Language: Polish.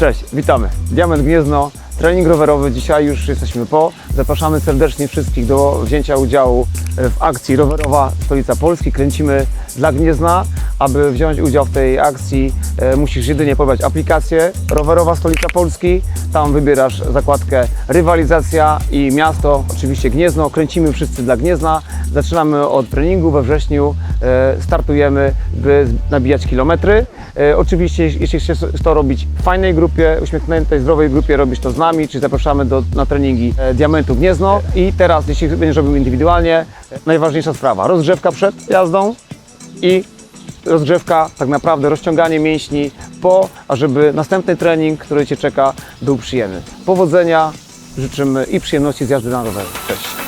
Cześć, witamy. Diament Gniezno, trening rowerowy. Dzisiaj już jesteśmy po. Zapraszamy serdecznie wszystkich do wzięcia udziału w akcji rowerowa Stolica Polski. Kręcimy dla Gniezna. Aby wziąć udział w tej akcji e, musisz jedynie pobrać aplikację Rowerowa Stolica Polski. Tam wybierasz zakładkę rywalizacja i miasto, oczywiście Gniezno. Kręcimy wszyscy dla Gniezna. Zaczynamy od treningu we wrześniu. e, Startujemy, by nabijać kilometry. E, Oczywiście, jeśli chcesz to robić w fajnej grupie, uśmiechniętej, zdrowej grupie, robisz to z nami, czy zapraszamy do, na treningi Diamentu Gniezno. I teraz, jeśli będziesz robił indywidualnie, najważniejsza sprawa, rozgrzewka przed jazdą i rozgrzewka, tak naprawdę rozciąganie mięśni po, ażeby następny trening, który Cię czeka, był przyjemny. Powodzenia, życzymy i przyjemności z jazdy na rowerze. Cześć.